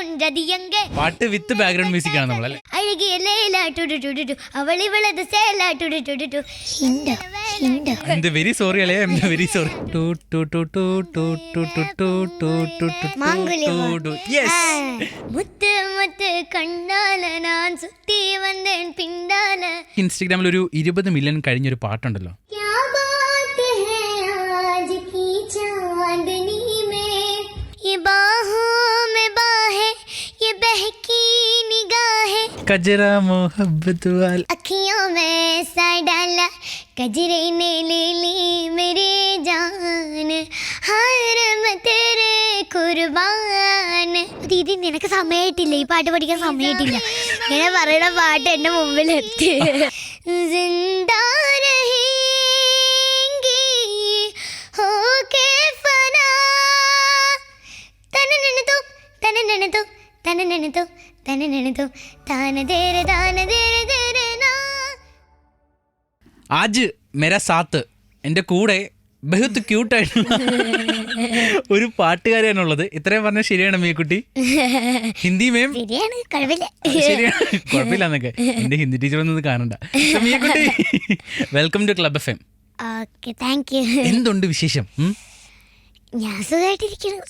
ഉണ്ടതിയങ്ക പാട്ട് with background music ആണ് നമ്മളല്ലേ അഴകിയ ഹിന്ദോ ഹിന്ദോ എന്ത് വെരി സോറി അല്ലേ എന്ത് very sorry to to to to to to to to to to to മാങ്കുലിവാ. To yes മുത്ത് മുത്ത് കണ്ടാല ഞാൻ സുത്തി വന്നേൻ പിണ്ടാല ഇൻസ്റ്റഗ്രാമിൽ ഒരു ഇരുപത് മില്യൺ കഴിഞ്ഞൊരു പാട്ടുണ്ടല്ലോ क्या बहकी निगाहें കജറ मोहब्बत वाल अखियों में सा डाला कजरे ने ले ली मेरे जान हार मैं तेरे കുർബാൻ ദീദി നിനക്ക് സമയമായിട്ടില്ല ഈ പാട്ട് പഠിക്കാൻ സമയമായിട്ടില്ല ഇങ്ങനെ പറയുന്ന പാട്ട് എന്റെ മുമ്പിൽ എത്തി जिंदा रहेंगी തന്നെ നെണുതു തന്നെ നെണുതു. താന ധേര താന ധേര ആജ് മെര സാത്ത്. എന്റെ കൂടെ ബഹുത്ത് ക്യൂട്ടായിട്ടുള്ള ഒരു പാട്ടുകാരിയാണുള്ളത് ഇത്രയും പറഞ്ഞ ശരിയാണ് മീക്കുട്ടി? ഹിന്ദി മേം? കുഴപ്പമില്ല. എന്നൊക്കെ എന്റെ ഹിന്ദി ടീച്ചർ ഒന്നും കാണണ്ട. Meekutty welcome to club F M എന്തുണ്ട് വിശേഷം?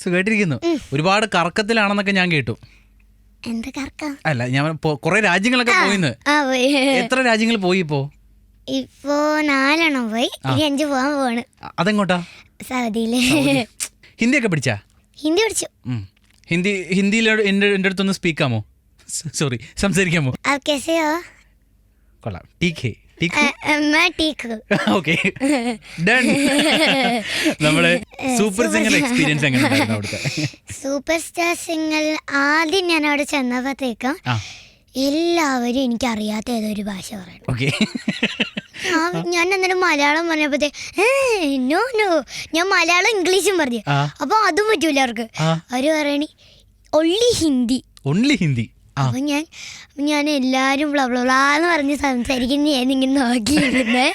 സുഖമായിട്ടിരിക്കുന്നു ഒരുപാട് കറക്കത്തിലാണെന്നൊക്കെ ഞാൻ കേട്ടു. എന്ത് കറക്ക അല്ല ഞാൻ കുറെ രാജ്യങ്ങളൊക്കെ പോയിന്ന്. എത്ര രാജ്യങ്ങൾ പോയി ഇപ്പോ? ഇപ്പോ നാലെണ്ണം പോയി. അഞ്ച് പോവാൻ പോണ് അതെങ്ങോട്ടാ? സൗദിയിൽ. ഹിന്ദി ഒക്കെ പഠിച്ചാ? ഹിന്ദി പഠിച്ചു. ഹിന്ദി ഹിന്ദിയിൽ എന്റെ എന്റെ അടുത്തൊന്ന് സ്പീക്കാമോ? സോറി സംസാരിക്കാമോ? കൊള്ളാം. ടീക്കേ ഓക്കെ. ഡൺ നമ്മൾ സൂപ്പർ സിംഗർ എക്സ്പീരിയൻസ് എങ്ങനെ അവിടുത്തെ? സൂപ്പർ സ്റ്റാർ സിംഗർ ആദ്യം ഞാൻ അവിടെ ചെന്നപ്പോഴത്തേക്കും എല്ലാവരും എനിക്ക് അറിയാത്ത ഏതൊരു ഭാഷ പറയണം ഞാൻ എന്നിട്ട് മലയാളം പറഞ്ഞപ്പോഴത്തേ നോ നോ. ഞാൻ മലയാളം ഇംഗ്ലീഷും പറഞ്ഞു. അപ്പൊ അതും പറ്റൂല അവർക്ക്. അവർ പറയണി ഒള്ളി ഹിന്ദി ഒൺലി ഹിന്ദി അപ്പൊ ഞാൻ ഞാൻ എല്ലാരും ബ്ലബ്ലാന്ന് പറഞ്ഞ് സംസാരിക്കുന്ന. ഞാൻ ഇങ്ങനെ നോക്കിയിരുന്നു.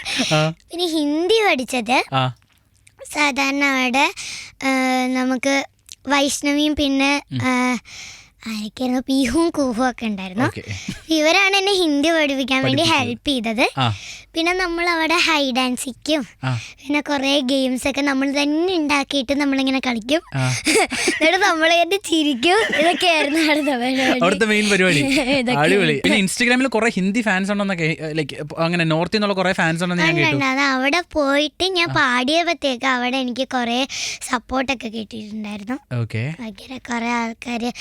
പിന്നെ ഹിന്ദി പഠിച്ചത്. സാധാരണ അവിടെ നമുക്ക് വൈഷ്ണവിയും പിന്നെ ആരൊക്കെയായിരുന്നു പീഹും കൂഹും ഒക്കെ ഉണ്ടായിരുന്നു. ഇവരാണ് എന്നെ ഹിന്ദി പഠിപ്പിക്കാൻ വേണ്ടി ഹെൽപ്പ് ചെയ്തത്. പിന്നെ നമ്മൾ അവിടെ ഹൈ ഡാൻസിക്കും പിന്നെ കുറേ ഗെയിംസ് ഒക്കെ നമ്മൾ തന്നെ ഉണ്ടാക്കിയിട്ട് നമ്മളിങ്ങനെ കളിക്കും. എന്നിട്ട് നമ്മളെ തന്നെ ചിരിക്കും. അവിടുത്തെ പരിപാടി. അവിടുത്തെ മെയിൻ പരിപാടി. ഇതൊക്കെ. അടിപൊളി. പിന്നെ ഇൻസ്റ്റാഗ്രാമിൽ കുറെ ഹിന്ദി ഫാൻസ് ഉണ്ടെന്നൊക്കെ ലൈക്ക് അങ്ങനെ നോർത്തിൽ നിന്നുള്ള കുറെ ഫാൻസ് ഉണ്ടെന്ന് ഞാൻ കേട്ടു. അവിടെ പോയിട്ട് ഞാൻ പാടിയപ്പോഴത്തേക്ക് അവിടെ എനിക്ക് കുറേ സപ്പോർട്ടൊക്കെ കിട്ടിയിട്ടുണ്ടായിരുന്നു. ഓക്കെ. ഭയങ്കര കുറെ ബാത്ത്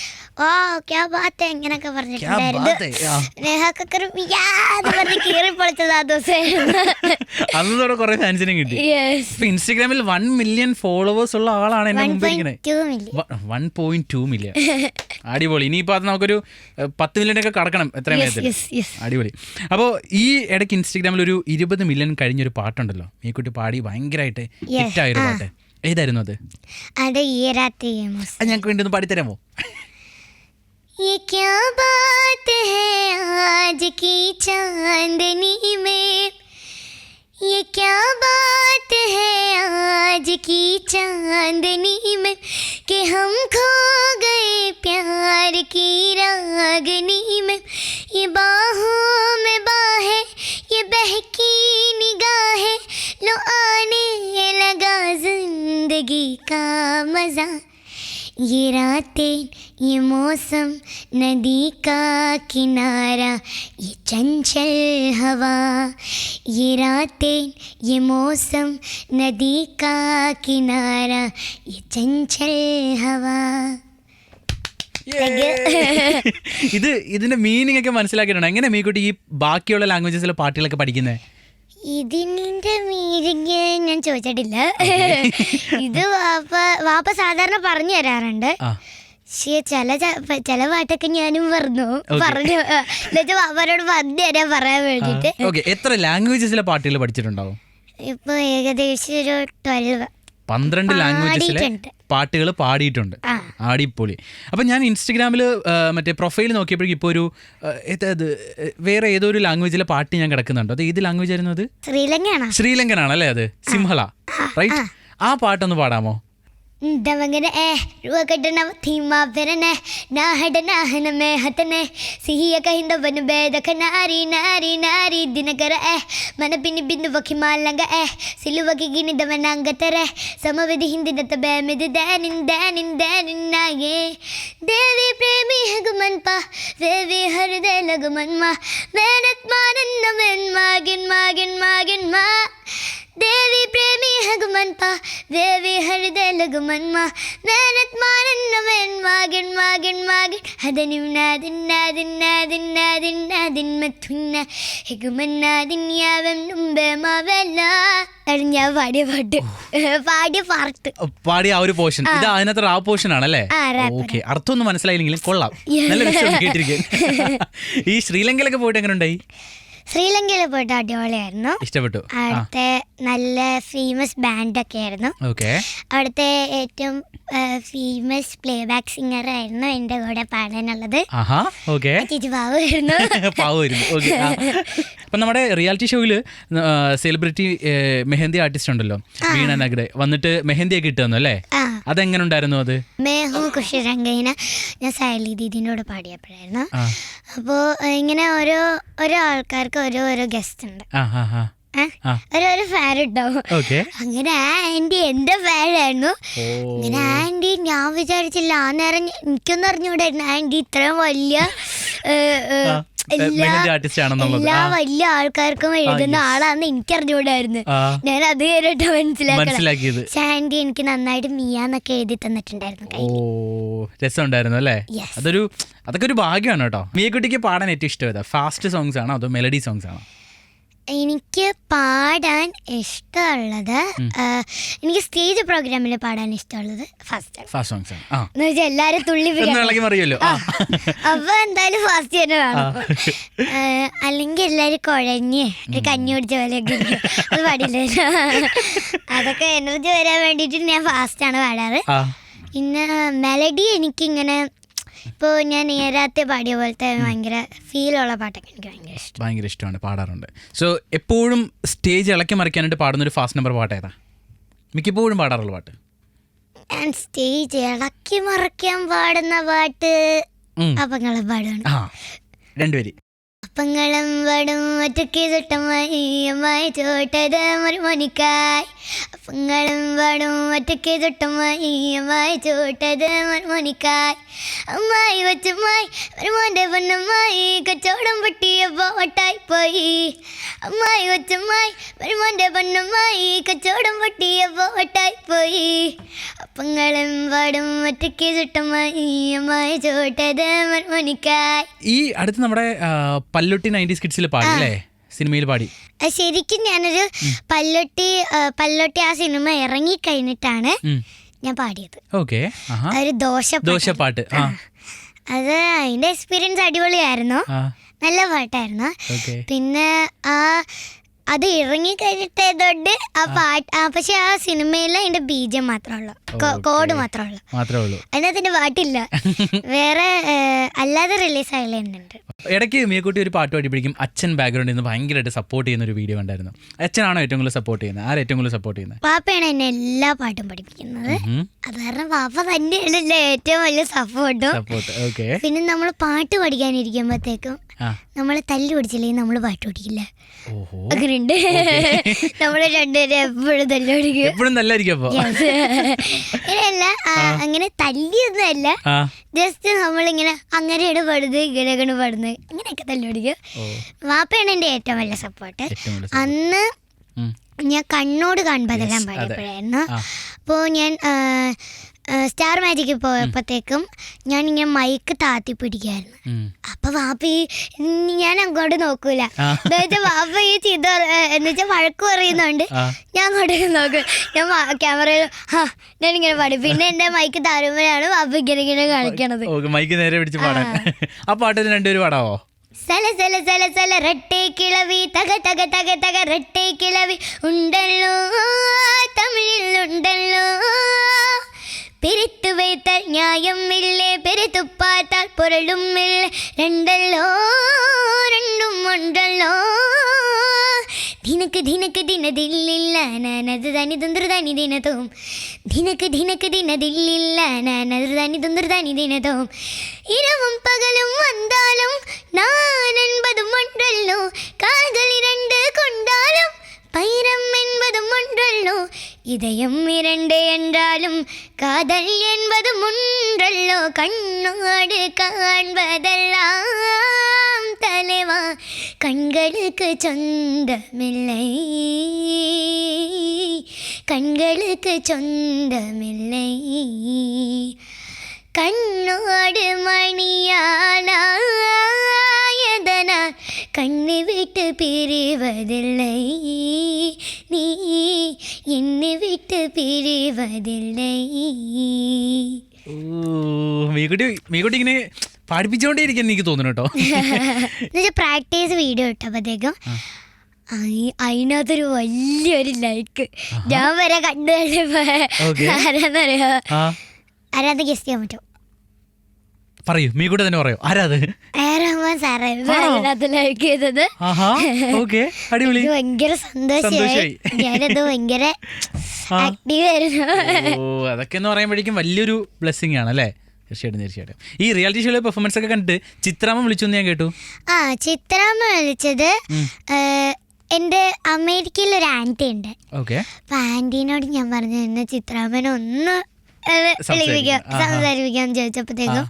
ഇങ്ങനൊക്കെ പറഞ്ഞിട്ടുണ്ടായിരുന്നു. ഫാൻസിനെ കിട്ടി. ഇൻസ്റ്റാഗ്രാമിൽ വൺ മില്യൺ ഫോളോവേഴ്സ് ഉള്ള ആളാണ് എന്നെ വൺ പോയിന്റ് ടു മില്യൺ അടിപൊളി. ഇനിയിപ്പോൾ അത് നമുക്കൊരു പത്ത് മില്യൺ ഒക്കെ കടക്കണം എത്രയും വേഗത്തിൽ. അടിപൊളി. അപ്പോൾ ഈ ഇടയ്ക്ക് ഇൻസ്റ്റാഗ്രാമിൽ ഒരു ഇരുപത് മില്യൺ കഴിഞ്ഞ കഴിഞ്ഞൊരു പാട്ടുണ്ടല്ലോ. മീക്കുട്ടി പാടി ഭയങ്കരമായിട്ട് ഹിറ്റായൊരു പാട്ട്. ഏതായിരുന്നു അത്? അത് ഞങ്ങൾക്ക് വേണ്ടി ഒന്ന് പാടിത്തരാമോ? ये क्या बात है आज की चांदनी में? ये क्या बात है आज की चांदनी में कि हम खो गए प्यार की रागनी में? ये बाहों में बाहें, ये बहकी निगाहें, लो आने लगा ज़िंदगी का मज़ा। ये रातें ये मौसम नदी का किनारा ये चंचल हवा ये रातें ये मौसम नदी का किनारा ये चंचल हवा ഇത് ഇതിന്റെ മീനിങ് ഒക്കെ മനസ്സിലാക്കിയിട്ടുണ്ട് എങ്ങനെ മീക്കുട്ടി ഈ ബാക്കിയുള്ള ലാംഗ്വേജസിലെ പാട്ടുകളൊക്കെ പഠിക്കുന്നത് ഇതിന്റെ മീനിങ് ഞാൻ ചോദിച്ചിട്ടില്ല ഇത് വാപ്പ വാപ്പ സാധാരണ പറഞ്ഞു തരാറുണ്ട് ആ പക്ഷേ ചില ചില പാട്ടൊക്കെ ഞാനും പറഞ്ഞു പറഞ്ഞു എന്നുവെച്ചാൽ അവരോട് പറഞ്ഞു തരാൻ പറയാൻ വേണ്ടിട്ട് ഓക്കെ എത്ര ലാംഗ്വേജസിലെ പാട്ടുകൾ പഠിച്ചിട്ടുണ്ടാവും? ഇപ്പൊ ഏകദേശം ഒരു ട്വൽവ് പന്ത്രണ്ട് ലാംഗ്വേജസിലെ പാട്ടുകൾ പാടിയിട്ടുണ്ട്. ആടിപ്പൊളി അപ്പം ഞാൻ ഇൻസ്റ്റഗ്രാമിൽ മറ്റേ പ്രൊഫൈൽ നോക്കിയപ്പോഴേക്കും ഇപ്പോൾ ഒരു വേറെ ഏതോ ഒരു ലാംഗ്വേജിലെ പാട്ട് ഞാൻ കിടക്കുന്നുണ്ട്. അത് ഏത് ലാംഗ്വേജ് ആയിരുന്നു അത്? ശ്രീലങ്കയാണോ? ശ്രീലങ്കനാണ് അല്ലേ അത് സിംഹള. റൈറ്റ് ആ പാട്ടൊന്ന് പാടാമോ? දමගෙන ඇ රුවකට නව තීමා පෙරන නාහට නාහනමෑ හතනෑ සිහියක හින්ද වන බෑදක නාරී නාරී නාරී දිනකර ඇ. මන පිණි බිඳු වකිමාල්ලඟ ඇ. සිළුවකි ගිනි දමනංගතර සමවෙදි හින්දි දත බෑමෙද දෑනින් දෑනින් දෑනින්නාගේ දේවී ප්‍රේමී හැගුමන් පා වේවී හරුදේ ලගුමන්මා യാവം മാവല്ല ഞാൻ പാടിയ പാട്ട്. പാടിയ പാർട്ട്. പാടിയ ആ ഒരു പോർഷൻ. ഇത് അതിനകത്ത് ആ പോർഷൻ ആണല്ലേ? ഓക്കെ അർത്ഥം ഒന്നും മനസ്സിലായില്ലെങ്കിലും കൊള്ളാം. നല്ല കേട്ടിരിക്കാൻ. ഈ ശ്രീലങ്കയിലൊക്കെ പോയിട്ട് എങ്ങനെ ഉണ്ടായി ശ്രീലങ്കയിൽ പോയിട്ട് അടിപൊളിയായിരുന്നു. ഇഷ്ടപ്പെട്ടു. അവിടുത്തെ നല്ല ഫേമസ് ബാൻഡ് ഒക്കെ ആയിരുന്നു അവിടുത്തെ ഏറ്റവും ഫേമസ് പ്ലേ ബാക്ക് സിംഗർ ആയിരുന്നു എന്റെ കൂടെ പാടാനുള്ളത്. അപ്പം നമ്മുടെ റിയാലിറ്റി ഷോയിൽ സെലിബ്രിറ്റി മെഹന്തി ആർട്ടിസ്റ്റ് ഉണ്ടല്ലോ. വീണ നഗരെ വന്നിട്ട് മെഹന്തി ഒക്കെ ഇട്ടു തന്നു അല്ലേ? അതെങ്ങനെ ഉണ്ടായിരുന്നു അത്? മേഹു കുഷിരംഗയിന ഞാൻ സൈലി ദീദിനോട് പാടിയപ്പോഴായിരുന്നു. അപ്പോൾ ഇങ്ങനെ ഓരോ ഓരോ ആൾക്കാർക്ക് ഓരോ ഓരോ ഗസ്റ്റ് ഉണ്ട്. ഓരോരോ ഫാൻ ഉണ്ടാവും. അങ്ങനെ ആ ആന്റി എന്റെ ഫാനായിരുന്നു ഇങ്ങനെ അങ്ങനെ ആന്റി ഞാൻ വിചാരിച്ചില്ല ആ നേരം എനിക്കൊന്നും അറിഞ്ഞൂടായിരുന്നു. ആന്റി ഇത്രയും വലിയ ആർട്ടിസ്റ്റ് ആണെന്നുള്ളത്. എല്ലാ വലിയ ആൾക്കാർക്കും എഴുതുന്ന. ആളാന്ന് എനിക്ക് അറിഞ്ഞുകൂടായിരുന്നു ഞാൻ അത് കേട്ടിട്ട് മനസ്സിലാക്കിയത്. ശാന്തി എനിക്ക് നന്നായിട്ട് മിയാന്നൊക്കെ എഴുതി തന്നിട്ടുണ്ടായിരുന്നു ഓ രസം രസമുണ്ടായിരുന്നു അല്ലേ? അതൊരു അതൊക്കെ ഒരു ഭാഗ്യമാണ് കേട്ടോ. മിയക്കുട്ടിക്ക് പാടാൻ ഏറ്റവും ഇഷ്ടം ഫാസ്റ്റ് സോങ്സ് ആണോ അതോ മെലഡി സോങ്സ് ആണോ? എനിക്ക് പാടാൻ ഇഷ്ടമുള്ളത് എനിക്ക് സ്റ്റേജ് പ്രോഗ്രാമിൽ പാടാൻ ഇഷ്ടമുള്ളത് ഫസ്റ്റ് ഫാസ്റ്റ് സോങ്സ് ആണ്. ആ. എന്ന് വെച്ചാൽ എല്ലാരും തുള്ളി അറിയല്ലോ അപ്പൊ എന്തായാലും ഫാസ്റ്റ് തന്നെ വേണം. അല്ലെങ്കിൽ എല്ലാരും കുഴഞ്ഞ് ഒരു കഞ്ഞി കുടിച്ച പോലെയൊക്കെ അത് പാടില്ല? അതൊക്കെ എനർജി വരാൻ വേണ്ടിയിട്ട് ഞാൻ ഫാസ്റ്റ് ആണ് പാടാറ്. പിന്നെ മെലഡി എനിക്കിങ്ങനെ ഇപ്പോൾ ഞാൻ നേരത്തെ പാടിയ പോലത്തെ ഭയങ്കര ഫീലുള്ള പാട്ടൊക്കെ എനിക്ക് ഭയങ്കര ഇഷ്ടം. ഭയങ്കര ഇഷ്ടമാണ് പാടാറുണ്ട്. സോ എപ്പോഴും സ്റ്റേജ് ഇളക്കി മറിക്കാനായിട്ട് പാടുന്ന ഒരു ഫാസ്റ്റ് നമ്പർ പാട്ട് ഏതാ? മിക്കപ്പോഴും പാടാറുള്ള പാട്ട്. ഞാൻ സ്റ്റേജ് ഇളക്കി മറിക്കാൻ പാടുന്ന പാട്ട്. അപ്പങ്ങളും പാടാണ്. ആ രണ്ടുപേര് അപ്പങ്ങളും വടും ഒറ്റയ്ക്ക് തൊട്ടമായി അമ്മായി ചോട്ടത് മറുമണിക്കായി അപ്പങ്ങളും വടും ഒറ്റയ്ക്ക് തൊട്ടുമായി അമ്മായി ചൂട്ടത് മർമോണിക്കായി അമ്മായി വച്ചമ്മായി മർമോന്റെ പൊന്നമ്മായി കച്ചവടം പൊട്ടിയപ്പോ ഒട്ടായി പോയി. അമ്മായി വച്ചമ്മായി മർമോന്റെ പൊന്നമ്മായി കച്ചവടം പൊട്ടിയപ്പോ ഒട്ടായി പോയി. പൊങ്ങളും വടും ഒറ്റയ്ക്ക് തൊട്ടുമായി അമ്മായി ചൂട്ടത് മർമോണിക്കായി ഈ അടുത്ത് നമ്മുടെ പല്ലുട്ടി നയന്റീസ് കിഡ്സിൽ പാടില്ലേ സിനിമയിൽ പാടി. ശരിക്കും ഞാനൊരു പല്ലൊട്ടി പല്ലൊട്ടി ആ സിനിമ ഇറങ്ങി കഴിഞ്ഞിട്ടാണ് ഞാൻ പാടിയത്. ഓക്കെ. ദോശ ദോശപ്പാട്ട്. അത് അതിന്റെ എക്സ്പീരിയൻസ് അടിപൊളിയായിരുന്നു. നല്ല പാട്ടായിരുന്നു. പിന്നെ ആ അത് ഇറങ്ങി കഴിഞ്ഞിട്ടതുകൊണ്ട് ആ. പാട്ട് പക്ഷെ ആ സിനിമയിൽ അതിന്റെ ബീജം മാത്രമുള്ളൂ കോഡ് മാത്രമുള്ളൂ മാത്രമേ ഉള്ളൂ. അതിനകത്തിന്റെ പാട്ടില്ല. വേറെ അല്ലാതെ റിലീസ് ആയില്ലുണ്ട് ഇടയ്ക്ക് മീക്കുട്ടി ഒരു പാട്ട് പാടിപ്പിടിക്കും. അച്ഛൻ ബാക്ക്ഗ്രൗണ്ടിൽ നിന്ന് ഭയങ്കരമായിട്ട് സപ്പോർട്ട് ചെയ്യുന്ന ഒരു വീഡിയോ ഉണ്ടായിരുന്നു അച്ഛനാണോ ഏറ്റവും കൂടുതൽ സപ്പോർട്ട് ചെയ്യുന്നത്? ആരെ ഏറ്റവും കൂടുതൽ സപ്പോർട്ട് ചെയ്യുന്നത്? പാപ്പയാണ് എന്നെ എല്ലാ പാട്ടും പഠിപ്പിക്കുന്നത്. അത് കാരണം പാപ്പ തന്നെയാണ് ഏറ്റവും വലിയ സപ്പോർട്ടും പിന്നെ നമ്മൾ പാട്ട് പഠിക്കാനിരിക്കുമ്പോഴത്തേക്കും നമ്മൾ തല്ലു പിടിച്ചില്ലെങ്കിൽ നമ്മൾ പാട്ട് പഠിക്കില്ല. ഓഹോ. അങ്ങനെയുണ്ട് നമ്മൾ രണ്ടുപേരും എപ്പോഴും തല്ലു എപ്പോഴും നല്ലായിരിക്കും അപ്പൊ? ഇല്ല അങ്ങനെ തല്ലിയൊന്നുമല്ല. ജസ്റ്റ് നമ്മളിങ്ങനെ അങ്ങനെയാണ് പാടുന്നത് ഇങ്ങനെയാണ് പാടുന്നത്. അങ്ങനെയൊക്കെ തല്ലു പിടിക്കും വാപ്പയാണ് എന്റെ ഏറ്റവും നല്ല സപ്പോർട്ട് അന്ന് ഞാൻ കണ്ണോട് അതെ. പാടിയപ്പോഴായിരുന്നു. അപ്പോൾ ഞാൻ സ്റ്റാർ മാജിക്ക് പോയപ്പോഴത്തേക്കും ഞാൻ ഇങ്ങനെ മൈക്ക് താത്തി പിടിക്കായിരുന്നു. അപ്പൊ വാപ്പ ഈ ഞാൻ അങ്ങോട്ട് നോക്കൂല. എന്നുവെച്ചാൽ വാപ്പ ഈ ചീത്ത എന്നുവെച്ചാൽ വഴക്ക് പറയുന്നുണ്ട്. ഞാൻ അങ്ങോട്ടേക്ക് നോക്കും. ഞാൻ ക്യാമറയിൽ ആ ഞാൻ ഇങ്ങനെ പാടി. പിന്നെ എന്റെ മൈക്ക് താരുമ്പോഴാണ് വാപ്പ ഇങ്ങനെ ഇങ്ങനെ കാണിക്കണത്. മൈക്ക് നേരെ പിടിച്ച് പാടാൻ. ആ. പാട്ടിന് രണ്ടുപേരും പാടാവോ? സല സല സല സല റട്ടേ കിളവി തക തക തക തക റട്ടേ കിളവി. ഉണ്ടല്ലോ തമിഴിലുണ്ടല്ലോ. பிரித்து வைத்தால் நியாயம் இல்லை பிரித்து பார்த்தால் பொருளும் இல்லை. ரெண்டல்லோ ரெண்டும் ஒன்றல்லோ. தினக்கு தினக்கு தினதில்லில்ல நான் அது தானி துந்துருதானி தினதும். தினக்கு தினக்கு தினதில்லில்ல நான் அது தானி துந்துருதானி தினதும். இரவும் பகலும் வந்தாலும் நான் என்பதும் ஒன்றல்லோ. கால்கள் இரண்டு கொண்டாலும் பைரம் என்பதும் ஒன்றல்லோ? இதயம் இரண்டு என்றாலும் காதல் என்பதும் ஒன்றல்லோ? கண்ணோடு காண்பதெல்லாம் தலைவா கண்களுக்கு சொந்தமில்லை. கண்களுக்கு சொந்தமில்லை. കണ്ണോട് മണിയാലായതനാൽ കണ്ണി വിട്ട് പിരിവതില്ലേ നീ എന്നെ വിട്ട് പിരിവതില്ലേ മീകുട്ടി മീകുട്ടി ഇങ്ങനെ പാടിപ്പിച്ചുകൊണ്ടേയിരിക്കാൻ എനിക്ക് തോന്നുന്നു കേട്ടോ. പ്രാക്ടീസ് വീഡിയോ ഇട്ടപ്പോഴത്തേക്കും അതിനകത്തൊരു വലിയൊരു ലൈക്ക് ഞാൻ വരെ കണ്ടു ആരാന്നറിയാ? ആരാന്ന് ഗസ്റ്റ് ചെയ്യാൻ പറ്റും പറയൂ മീ കൂടെ തന്നെ പറയൂ. ആരാ അത് സാറേ ലൈക്ക് ചെയ്തത് ഓക്കെ അടിപൊളി. ഭയങ്കര സന്തോഷമായി സന്തോഷായി. ഞാനത് ഭയങ്കര ആ. ആക്റ്റീവ് ആയിരുന്നു. ഓ അതൊക്കെ എന്ന് പറയുമ്പോഴേക്കും വലിയൊരു ബ്ലെസ്സിങ് ആണ് അല്ലേ? തീർച്ചയായിട്ടും തീർച്ചയായിട്ടും. ഈ റിയാലിറ്റി ഷോയിലെ പെർഫോമൻസ് ഒക്കെ കണ്ടിട്ട് ചിത്രാമ്മ വിളിച്ചു ഞാൻ കേട്ടു. ആ ചിത്രാമ്മ വിളിച്ചത് എന്റെ അമേരിക്കയിൽ ഒരു ആന്റി ഉണ്ട്. ഓക്കെ. അപ്പൊ ആന്റീനോട് ഞാൻ പറഞ്ഞു ഇന്ന് ചിത്രാമ്മനെ ഒന്ന് സംസാരിപ്പിക്കാം. സംസാരിപ്പിക്കാന്ന് ചോദിച്ചപ്പോഴത്തേക്കും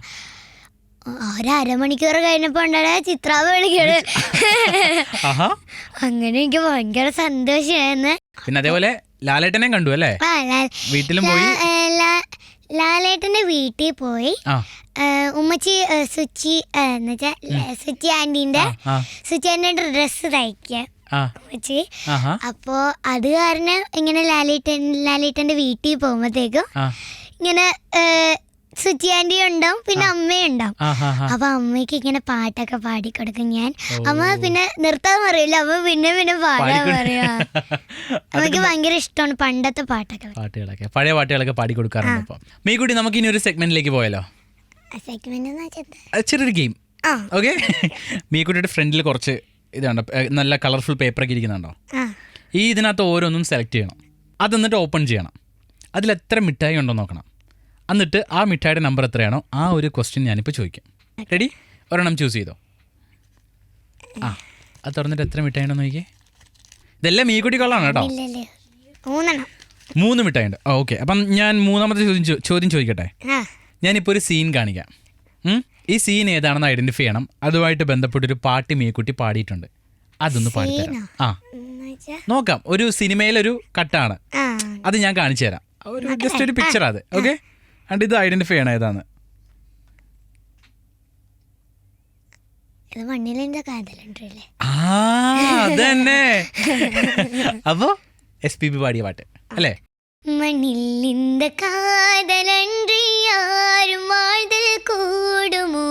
ഒരു അരമണിക്കൂർ കഴിഞ്ഞപ്പോ ചിത്രാവ് വിളിക്കണ്. അങ്ങനെ എനിക്ക് ഭയങ്കര സന്തോഷമായിരുന്നു പിന്നെ അതേപോലെ ലാലേട്ടനെ കണ്ടു അല്ലേ? വീട്ടിലും പോയി? ലാലേട്ടന്റെ വീട്ടിൽ പോയി. ഉമ്മച്ചി സുച്ചി സുച്ചി ആന്റിന്റെ സുച്ചി ആന്റിന്റെ ഡ്രസ്സ് തയ്ക്ക ഉമ്മച്ചി. അപ്പോ അത് കാരണം ഇങ്ങനെ ലാലേട്ടൻ ലാലേട്ടന്റെ വീട്ടിൽ പോകുമ്പോഴത്തേക്കും ഇങ്ങനെ ഏഹ്, ആന്റി ഉണ്ടാവും പിന്നെ അമ്മയുണ്ടാവും അപ്പൊ അമ്മയ്ക്ക് ഇങ്ങനെ പാട്ടൊക്കെ പാടിക്കൊടുക്കും. ഞാൻ അമ്മ പിന്നെ നിർത്താൻ പറയില്ല അമ്മ പിന്നെ പിന്നെ പാടാൻ പറയാ. അമ്മയ്ക്ക് ഭയങ്കര ഇഷ്ടമാണ് പണ്ടത്തെ പാട്ടൊക്കെ പാട്ടുകളൊക്കെ. പഴയ പാട്ടുകളൊക്കെ പാടി കൊടുക്കാറുണ്ട് അപ്പം. മീക്കുട്ടി നമുക്ക് ഇനി ഒരു സെഗ്മെന്റിലേക്ക് പോയാലോ? ചെറിയൊരു ഗെയിം. ഓക്കെ? മീക്കുട്ടിയുടെ ഫ്രണ്ടിൽ കുറച്ച് ഇതാണ് നല്ല കളർഫുൾ പേപ്പറൊക്കെ ഇരിക്കുന്നുണ്ടോ? ആ. ഈ ഇതിനകത്ത് ഓരോന്നും സെലക്ട് ചെയ്യണം. അത് എന്നിട്ട് ഓപ്പൺ ചെയ്യണം. അതിൽ എത്ര മിഠായി ഉണ്ടോ നോക്കണം. എന്നിട്ട് ആ മിഠായിയുടെ നമ്പർ എത്രയാണോ ആ ഒരു ക്വസ്റ്റ്യൻ ഞാനിപ്പോൾ ചോദിക്കാം. റെഡി ഒരെണ്ണം ചൂസ് ചെയ്തോ? ആ അത് തുറന്നിട്ട് എത്ര മിഠായിണ്ടോ നോക്കിയേ? ഇതെല്ലാം മീക്കുട്ടി കൊള്ളാണ് കേട്ടോ. മൂന്ന് മിഠായി ഉണ്ട് ഓക്കെ അപ്പം ഞാൻ മൂന്നാമത്തെ ചോദ്യം ചോദ്യം ചോദിക്കട്ടെ? ഞാനിപ്പോൾ ഒരു സീൻ കാണിക്കാം. ഈ സീൻ ഏതാണെന്ന് ഐഡന്റിഫൈ ചെയ്യണം. അതുമായിട്ട് ബന്ധപ്പെട്ടൊരു പാട്ട് മീക്കുട്ടി പാടിയിട്ടുണ്ട്. അതൊന്ന് പാടിത്തരാം? ആ? നോക്കാം. ഒരു സിനിമയിലൊരു കട്ടാണ്. അത് ഞാൻ കാണിച്ചു തരാം. ഒരു ജസ്റ്റ് ഒരു പിക്ചർ അത്. ഓക്കെ ആൻഡ് ഇത് ഐഡന്റിഫൈ ചെയ്യണം ഏതാണ് അതന്നെ. അപ്പോ എസ് പി ബി പാടിയ പാട്ട് അല്ലേ? മണ്ണിലിന്റെ മണില്ലിന്റെ കാതലൻറിയാരും വാഴ്തൽ കൂടുമോ?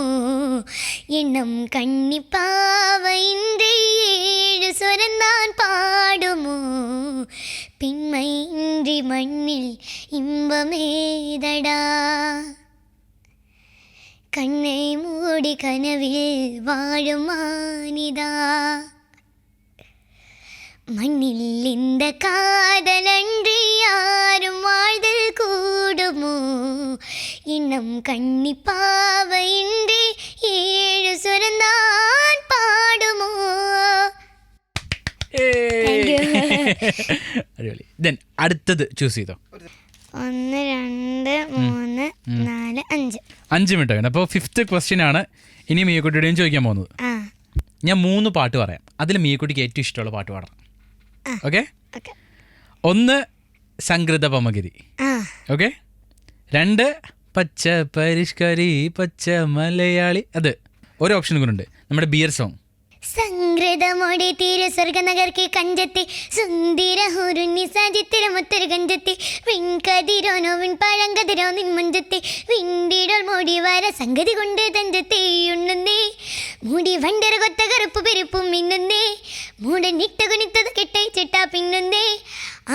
എണ്ണം കണ്ണിപ്പാവ ഏഴ് സ്വരം താൻ പാടുമോ? பாடுமோ பின்மையின்றி மண்ணில் இன்பமேதடா கண்ணை மூடி கனவில் வாழும் மானிதா. மண்ணில் இந்த காதலன்றி யாரும் வாழ்தல் கூடுமோ? இன்னும் கண்ணி பாவையின்றி ஏழு சுரந்தா. അടിപൊളി. ദെൻ അടുത്തത് ചൂസ് ചെയ്തോ? ഒന്ന് രണ്ട് മൂന്ന് നാല് അഞ്ച്. അഞ്ച് മിനിറ്റ് വേണം അപ്പോൾ ഫിഫ്ത്ത് ക്വസ്റ്റ്യൻ ആണ് ഇനി മീക്കുട്ടിയുടെയും ചോദിക്കാൻ പോകുന്നത്. ഞാൻ മൂന്ന് പാട്ട് പറയാം. അതിൽ മീക്കുട്ടിക്ക് ഏറ്റവും ഇഷ്ടമുള്ള പാട്ട് പാടണം ഓക്കെ ഒന്ന് സംഗൃത പമഗിരി ഓക്കെ രണ്ട് പച്ച പരിഷ്കരി പച്ച മലയാളി അത് ഒരു ഓപ്ഷൻ കൂടെ ഉണ്ട്. നമ്മുടെ ബിയർ സോങ് സംഗ്രതമോടെ തീരെ സ്വർഗനഗർക്ക് കഞ്ചത്തി സുന്ദര ഹുരുന്നി സാജിത്തിര മുത്തൊരു കഞ്ചത്തി. വിൺകതിരോനോ വിൺപഴങ്കതിരോ നിൻമഞ്ചത്തി വിണ്ടിടൽ മോടി വര സംഗതി കൊണ്ട് തഞ്ചത്തി ഉണ്ണുന്നേ. മൂടി വണ്ടര കൊത്ത കറുപ്പ് പെരുപ്പും മിന്നുന്നേ. മൂടനിട്ട കുനിത്തത് ചിട്ടാ പിന്നുന്നേ.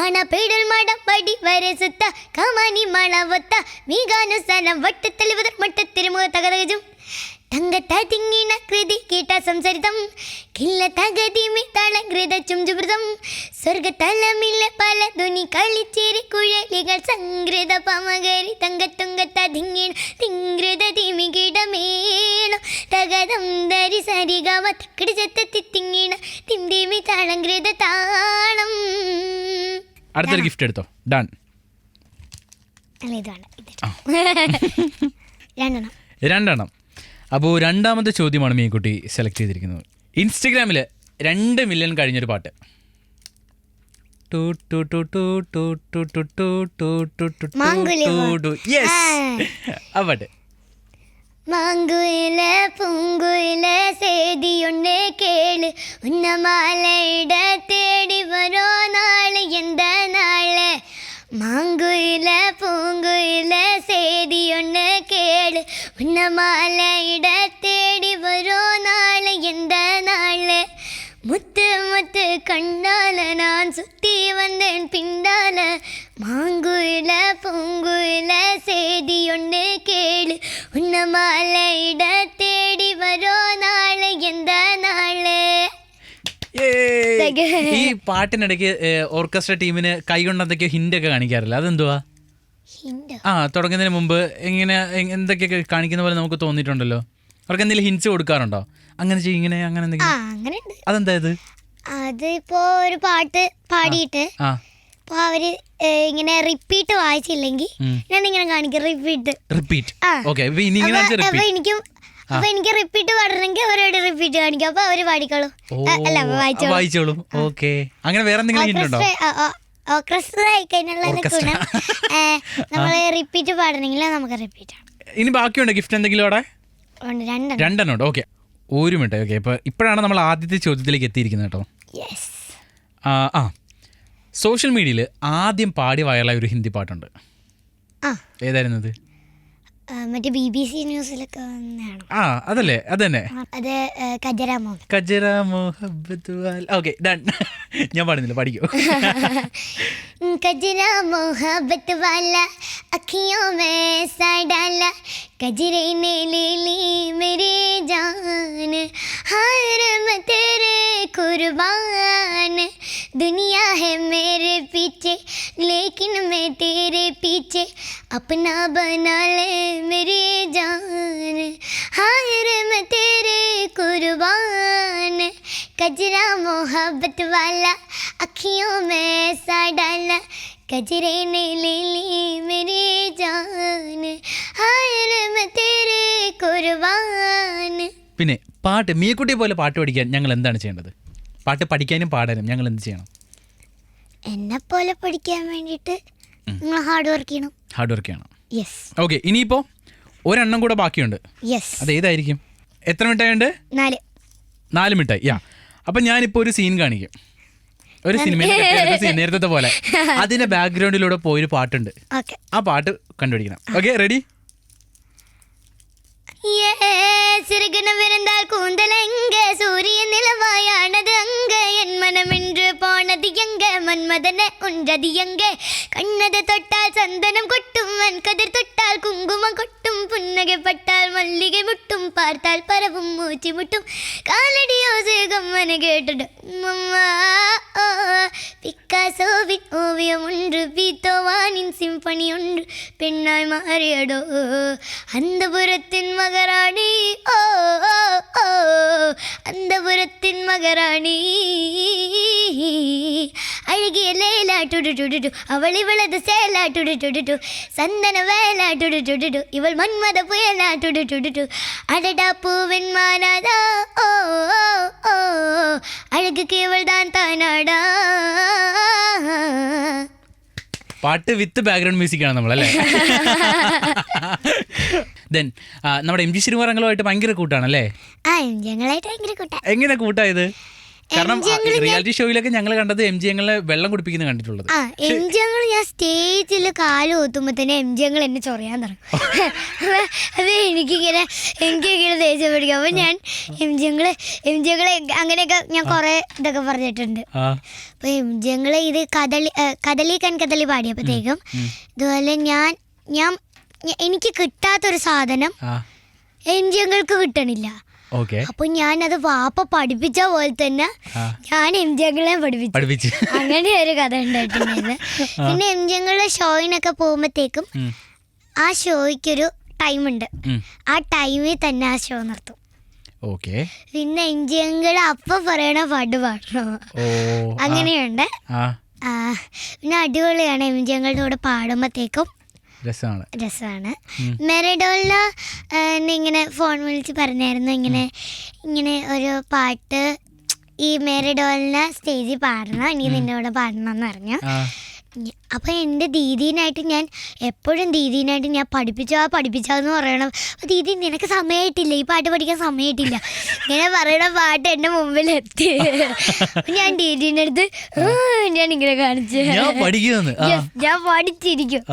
ആണ പേടൽ മട പടി വര സുത്ത കമാനി മളവത്ത മീകാനുസാനം വട്ടത്തലിവതർ മട്ടത്തിരുമുഖ തകതകജും കൃതി കേട്ട സംസരിതം. കില്ലത്ത ഗതിമി തളകൃത ചുംജുമൃതം സ്വർഗതലമില്ല പല ധ്വനി കളിച്ചേരി കുഴലികൾ സംഗ്രത പമകരി തങ്കത്തുങ്കത്ത തിങ്ങിണ തിങ്കൃത തിമി കിടമേണു തകതം ധരി സരിഗമ തക്കടി ചെത്തത്തി തിങ്ങിണ തിന്തിമി തളങ്കൃത താളം അടുത്തൊരു ഗിഫ്റ്റ് എടുത്തോ ഡൺ അല്ല ഇത് രണ്ടെണ്ണം. രണ്ടെണ്ണം. അപ്പോൾ രണ്ടാമത്തെ ചോദ്യമാണ് മീൻകുട്ടി സെലക്ട് ചെയ്തിരിക്കുന്നത് ഇൻസ്റ്റഗ്രാമിൽ രണ്ട് മില്യൺ കഴിഞ്ഞൊരു പാട്ട് ആ പാട്ട് മങ്കുയില പൂങ്കുയില സേതിയുണ്ട് കേൾ ഉന്നമാലയുടെ തേടി വരോ നാളെ എന്താ നാളെ மாங்குயில பூங்குயில செய்தி ஒன்று கேளு. உன்ன மாலை இட தேடி வரும் நாள் எந்த நாள்? முத்து முத்து கண்ணால நான் சுற்றி வந்தேன் பின்னால. மாங்குயில பூங்குயில செய்தி ஒன்று கேளு. உன்ன மாலை இட தேடி வரும் நாள் ഈ പാട്ടിനിടയ്ക്ക് ഓർക്കസ്ട്ര ടീമിന് കൈകൊണ്ട് എന്തൊക്കെയോ ഹിന്റ് ഒക്കെ കാണിക്കാറില്ല? അതെന്തുവാ? ആ തുടങ്ങുന്നതിന് മുമ്പ് എങ്ങനെ എന്തൊക്കെ എന്തൊക്കെയൊക്കെ കാണിക്കുന്ന പോലെ നമുക്ക് തോന്നിയിട്ടുണ്ടല്ലോ? അവർക്ക് എന്തെങ്കിലും ഹിൻസ് കൊടുക്കാറുണ്ടോ? അങ്ങനെ ചെയ്യും ഇങ്ങനെ അങ്ങനെ ആ എന്തെങ്കിലും? അങ്ങനെ ഉണ്ട് അതെന്താ ഇത്? അതിപ്പോ ഒരു പാട്ട് പാടിയിട്ട് അപ്പൊ അവർ ഇങ്ങനെ റിപ്പീറ്റ് വായിച്ചില്ലെങ്കിൽ. ഞാൻ ഇങ്ങനെ കാണിക്കും. റിപ്പീറ്റ്. Okay repeat. എനിക്കും അപ്പൊ എനിക്ക് റിപ്പീറ്റ് പാടണമെങ്കിൽ അവരോട് റിപ്പീറ്റ് കാണിക്കും. അപ്പൊ അവർ പാടിക്കോളും അല്ല വായിച്ചോളൂ. വായിച്ചോളൂ. ഓക്കെ. അങ്ങനെ വേറെ എന്തെങ്കിലും ഹിന്റ് ഉണ്ടോ ഓർക്കസ്ട്ര ആയി കഴിഞ്ഞുള്ള. ഗുണം. നമ്മൾ റിപ്പീറ്റ് പാടണമെങ്കിൽ നമുക്ക് റിപ്പീറ്റ് ഇനി ബാക്കിയുണ്ടോ? ഗിഫ്റ്റ് എന്തെങ്കിലും അവിടെ? രണ്ടെണ്ണം. ഉണ്ട് ഓക്കെ. ഒരു മിനിറ്റ്. ഓക്കെ. ഇപ്പൊ ഇപ്പോഴാണ് നമ്മൾ ആദ്യത്തെ ചോദ്യത്തിലേക്ക് എത്തിയിരിക്കുന്നത് കേട്ടോ. ആ സോഷ്യൽ മീഡിയയിൽ ആദ്യം പാടി വയറായ ഒരു ഹിന്ദി പാട്ടുണ്ട്. ആ. ഏതായിരുന്നു അത്? മറ്റേ ബി ബി സി ന്യൂസിലൊക്കെ ആ അതല്ലേ അതന്നെ. അത് കജരാമോ കജരാമോ ഓക്കെ ഞാൻ പാടുന്നില്ല പഠിക്കൂ. കജരാമോ ഹബത്ത് വാല അഖിയോ മേ സഡാല कजरे ने ले ली मेरी जान। हार मैं तेरे कुर्बान। दुनिया है मेरे पीछे, लेकिन मैं तेरे पीछे अपना बना ले मेरी जान। हार मैं तेरे कुर्बान। कजरा मोहब्बत वाला अखियों में सा डाला कजरे ने ले ली मेरी जान हाय मैं तेरे कुर्बान പിന്നെ പാട്ട് മീക്കുട്ടിയെ പോലെ പാട്ട് പഠിക്കാൻ ഞങ്ങൾ എന്താണ് ചെയ്യേണ്ടത് പാട്ട് പഠിക്കാനും പാടാനും ഞങ്ങൾ എന്ത് ചെയ്യണം എന്നെ പോലെ പഠിക്കാൻ വേണ്ടിയിട്ട് നിങ്ങൾ ഹാർഡ് വർക്ക് ചെയ്യണം ഹാർഡ് വർക്ക് ചെയ്യണം യെസ് ഓക്കെ ഇനിയിപ്പോൾ ഒരെണ്ണം കൂടെ ബാക്കിയുണ്ട് യെസ് അത് ഏതായിരിക്കും എത്ര മിഠായിണ്ട് നാല് നാല് മിഠായി യാ അപ്പം ഞാനിപ്പോൾ ഒരു സീൻ കാണിക്കും ഒരു സിനിമയിൽ സീൻ നേരത്തെ പോലെ അതിന്റെ ബാക്ക്ഗ്രൗണ്ടിലൂടെ പോയൊരു പാട്ടുണ്ട് ഓക്കെ ആ പാട്ട് കണ്ടുപിടിക്കണം ഓക്കെ റെഡി சிறுகன விருந்தால் கூந்தல் எங்க சூரிய நிலவாயானது அங்க என் மனமென்று போனது எங்க மன்மதன உன்றது எங்க கண்ணது தொட்டால் சந்தனம் கொட்டும் வன்கதிர் தொட்டால் குங்குமம் கொட்டும். புன்னகை பட்டால் மல்லிகை முட்டும் பார்த்தால் பரவும் மூச்சு முட்டும். காலடி யோசேகம் மன கேட்டுடும் பிக்காசோவின் ஓவியம் ஒன்று பீத்தோவானின் சிம்பனி ஒன்று. பெண்ணாய் மாறியடோ அந்த புறத்தின் மகராணி ஓ ஓ அந்த புறத்தின் மகராணி. അഴകിയ ലേലാട്ടുടുടുടുടു അവൾ ഇവളത് സേലാട്ടുടുടുടുടു. സന്ദന വേലാട്ടുടുടുടുടു. ഇവൾ മന്മത പുയലാട്ടുടുടുടുടു. അടടാ പൂവിൻ മാനാദാ. ഓ ഓ അഴകുക്ക് ഇവൾ താൻ താനാടാ. പാട്ട് വിത്ത് ബാക്ക്ഗ്രൗണ്ട് മ്യൂസിക് ആണ് നമ്മളല്ലേ ദെൻ നമ്മുടെ എം ജി ശ്രീകുമാർ അംഗങ്ങളുമായിട്ട് ഭയങ്കര കൂട്ടാണല്ലേ? എങ്ങനെ കൂട്ടായത് കാരണം റിയാലിറ്റി ഷോയിലൊക്കെ ഞങ്ങൾ കണ്ടത് എം ജി ഞങ്ങളെ വെള്ളം കുടിപ്പിക്കുന്ന കണ്ടിട്ടുള്ളത്. ആ എം ജി ഞങ്ങൾ ഞാൻ സ്റ്റേജിൽ കാൽ കൂത്തുമ്പോ തന്നെ എം ജി ഞങ്ങൾ എന്നെ ചൊറിയാൻ തുടങ്ങും. അത് എനിക്കിങ്ങനെ എനിക്കിങ്ങനെ ദേഷ്യം പിടിക്കും. അപ്പൊ ഞാൻ എം ജി ഞങ്ങൾ എം ജി ഞങ്ങളെ അങ്ങനെയൊക്കെ ഞാൻ കുറെ ഇതൊക്കെ പറഞ്ഞിട്ടുണ്ട്. അപ്പൊ എം ജി ഞങ്ങൾ ഇത് കദളി കഥലി കദളി കൻ കഥലി പാടിയപ്പോഴത്തേക്കും ഇതുപോലെ ഞാൻ ഞാൻ എനിക്ക് കിട്ടാത്തൊരു സാധനം എം ജി ഞങ്ങൾക്ക് കിട്ടണില്ല. അപ്പൊ അത് വാപ്പ പഠിപ്പിച്ച പോലെ തന്നെ ഞാൻ എം ജങ്ങളെ അങ്ങളെ പഠിപ്പിച്ചു. അങ്ങനെ ഒരു കഥ ഉണ്ടായിട്ടുണ്ടായിരുന്നു പിന്നെ എം ജങ്ങളുടെ ഷോയിനൊക്കെ പോകുമ്പോഴത്തേക്കും ആ ഷോയ്ക്കൊരു ടൈം ഉണ്ട്. ആ ടൈമിൽ തന്നെ ആ ഷോ നിർത്തും. ഓക്കെ പിന്നെ എഞ്ചിയങ്ങൾ അപ്പൊ പറയണ പാട്ട് പാടണം? അങ്ങനെയുണ്ട്. പിന്നെ അടിപൊളിയാണ് എം കൂടെ പാടുമ്പോഴത്തേക്കും രസമാണ്. രസമാണ്. മെറഡോളിന് ഇങ്ങനെ ഫോൺ വിളിച്ച് പറഞ്ഞായിരുന്നു. ഇങ്ങനെ ഇങ്ങനെ ഒരു പാട്ട് ഈ മെറിഡോളിന് സ്റ്റേജിൽ പാടണം. എനിക്ക് നിന്റെ കൂടെ പാടണം എന്ന് പറഞ്ഞു അപ്പോൾ അപ്പൊ എന്റെ ദീദീനായിട്ട് ഞാൻ എപ്പോഴും ദീദീനായിട്ട് ഞാൻ പഠിപ്പിച്ചോ പഠിപ്പിച്ചോ എന്ന് പറയണം. അപ്പൊ ദീദി നിനക്ക് സമയമായിട്ടില്ല ഈ പാട്ട് പഠിക്കാൻ സമയമായിട്ടില്ല ഇങ്ങനെ പറയണ പാട്ട് എന്റെ മുമ്പിൽ എത്തി ഞാൻ ദീദീന്റെ അടുത്ത് ഞാൻ ഇങ്ങനെ കാണിച്ചു ഞാൻ പഠിച്ചിരിക്കും.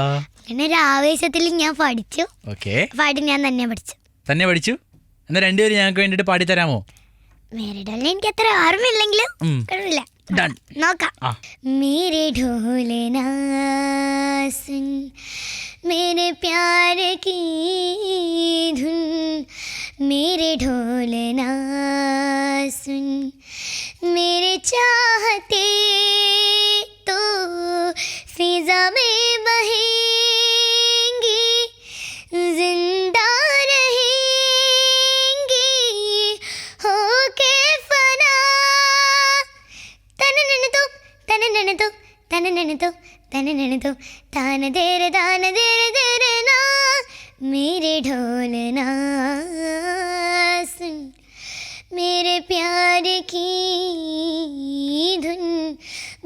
പിന്നെ ഒരു ആവേശത്തിൽ ഞാൻ പഠിച്ചു ഓക്കെ പാട്ട് ഞാൻ തന്നെ പഠിച്ചു തന്നെ പഠിച്ചു എന്നാ രണ്ടുപേരും ഞങ്ങൾക്ക് വേണ്ടിയിട്ട് പാടിത്തരാമോ മേരിഡല്ല എനിക്ക് അത്ര ഓർമ്മയില്ലെങ്കിലും ഉം. കുഴപ്പമില്ല Done. നോക്കാം ആ मेरे ढोलना सुन मेरे प्यार की धुन मेरे ढोलना सुन मेरे चाहते तो फिजा में बहेंगी जिंदा रहेंगी हो के फना तन तो तन नन तो तन नन तो तन नन तो तान देर दान देर देर ना मेरे ढोलना सुन मेरे प्यार की धुन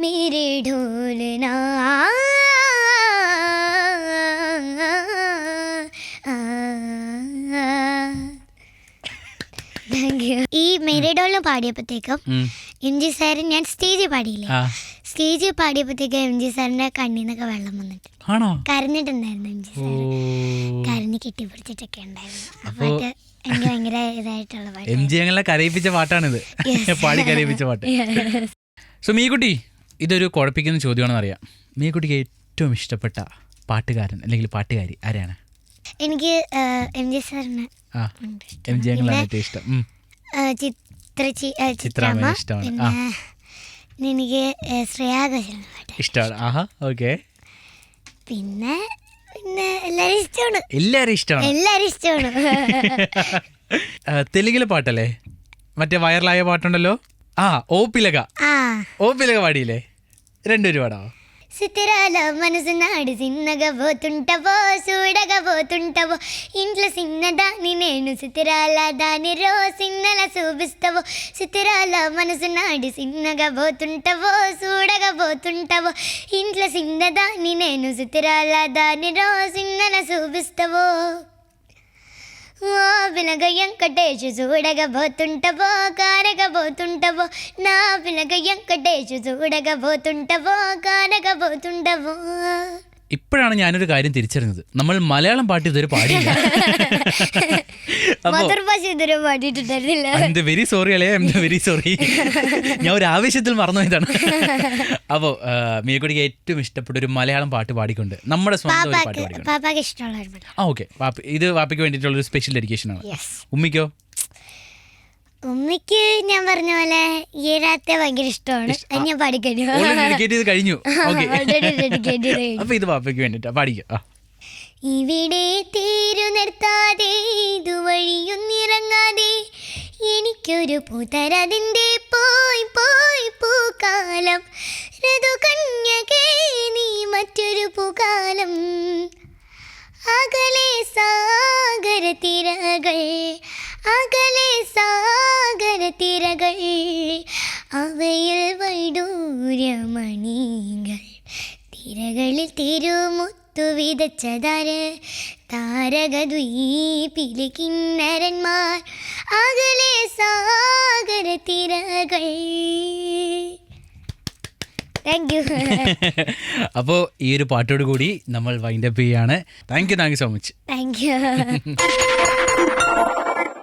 मेरे ढोलना താങ്ക് യു ഈ മേരി ഡോളിന് പാടിയപ്പോഴത്തേക്കും ഉം. എം ജി സാറിന് ഞാൻ സ്റ്റേജിൽ പാടിയില്ലേ ആ സ്റ്റേജിൽ പാടിയപ്പോഴത്തേക്ക് എം ജി സാറിന്റെ കണ്ണിൽ നിന്നൊക്കെ വെള്ളം വന്നിട്ട് ആണോ കരഞ്ഞിട്ടുണ്ടായിരുന്നു എം ജി ഓ സാർ കരഞ്ഞ് കെട്ടിപ്പിടിച്ചിട്ടൊക്കെ ഉണ്ടായിരുന്നു ആ അപ്പോ- പാട്ട് എനിക്ക് ഭയങ്കര ഇതായിട്ടുള്ള പാട്ട് എം ജി ഞങ്ങളെ കരയിപ്പിച്ച പാട്ടാണിത് Yes. പാടി കരയിപ്പിച്ച പാട്ട് സോ മീക്കുട്ടി ഇതൊരു കുഴപ്പിക്കുന്ന ചോദ്യമാണെന്ന് അറിയാം. മീക്കുട്ടിക്ക് ഏറ്റവും ഇഷ്ടപ്പെട്ട പാട്ടുകാരൻ അല്ലെങ്കിൽ പാട്ടുകാരി ആരാണ്? എനിക്ക് എം ജി സാറിന് ആ. എം ജി ഏറ്റവും ഇഷ്ടം. ഉം. ചിത്ര ചിത്രാമ്മ. ഇഷ്ടമാണ്. പിന്നെ പിന്നെ എനിക്ക് ശ്രേയാഘോഷാണ് പാട്ട് ഇഷ്ടമാണ്. ആഹാ ഓക്കെ. പിന്നെ പിന്നെ എല്ലാരും ഇഷ്ടമാണ്. എല്ലാവരും ഇഷ്ടമാണ്. എല്ലാരും ഇഷ്ടമാണ്. ആ, തെലുങ്കിലെ പാട്ടല്ലേ? മറ്റേ വൈറലായ പാട്ടുണ്ടല്ലോ? ആ ഓ പിലക ആ ഓ పిల్లగా పాడిలే రెండు పాడావా సితిరాల మనసు నాడు చిన్నగా పోతుంటవో చూడగా పోతుంటవో ఇంట్లో చిన్నదాన్ని నేను సితిరాల దాని రో సిన్నల చూపిస్తావో సితిరాల మనసు నాడు చిన్నగా పోతుంటవో చూడగా పోతుంటవో ఇంట్లో చిన్నదాన్ని నేను సితిరాల దాని రో సిన్నల చూపిస్తావో వినగ వెంకటేశు చూడగబోతుంటవో కారగబోతుంటవో నా వినగ వెంకటేశు చూడగబోతుంటవో కారగబోతుంటవో. ഇപ്പോഴാണ് ഞാനൊരു കാര്യം തിരിച്ചറിഞ്ഞത്. നമ്മൾ മലയാളം പാട്ട് ഇതുവരെ പാടിയില്ല. വെരി സോറി അല്ലേ? I am very sorry. ഞാൻ ഒരു ആവേശത്തിൽ മറന്നു പോയതാണ്. അപ്പോൾ മീക്കുടിക്ക് ഏറ്റവും ഇഷ്ടപ്പെട്ട ഒരു മലയാളം പാട്ട് പാടിക്കൊണ്ട് നമ്മുടെ സ്വന്തം ഒരു പാട്ട് പാടിക്കൊണ്ട്. ആ ഓക്കെ. ഇത് വാപ്പയ്ക്ക് വേണ്ടിയിട്ടുള്ള ഒരു സ്പെഷ്യൽ ഡെഡിക്കേഷൻ ആണ് ഉമ്മിക്കോ? ഉമ്മയ്ക്ക് ഞാൻ പറഞ്ഞ പോലെ ഈരാത്തെ രാത്തെ ഭയങ്കര ഇഷ്ടമാണ്. അത് ഞാൻ പാടിക്കഴിഞ്ഞു ഡെഡിക്കേറ്റ് ചെയ്ത് കഴിഞ്ഞു. ഓക്കെ. Already dedicated കഴിഞ്ഞു. അപ്പൊ ഇത് വാപ്പയ്ക്ക് വേണ്ടിട്ടാ. പാടിക്കോ ആ. ഇവിടെ തീരു നിർത്താതെ ഇതുവഴിയൊന്നിറങ്ങാതെ എനിക്കൊരു പൂതരതിന്റെ പോയി പോയി പൂക്കാലം. ഋതു കന്യകേ നീ മറ്റൊരു പൂക്കാലം. അകലെ സാഗര തിരകൾ അകലെ സാഗര തിരകൾ. അവയിൽ വൈഡൂര്യമണികൾ. തിരകളിൽ തിരുമുത്തു വിതച്ചതാര്. താരകദ്വീപിലെ കിന്നരന്മാർ. അകലെ സാഗര തിരകൾ. താങ്ക് യു അപ്പോൾ ഈ ഒരു പാട്ടോട് കൂടി നമ്മൾ വൈൻഡപ്പ് ചെയ്യാണ്. Thank you thank you so much thank you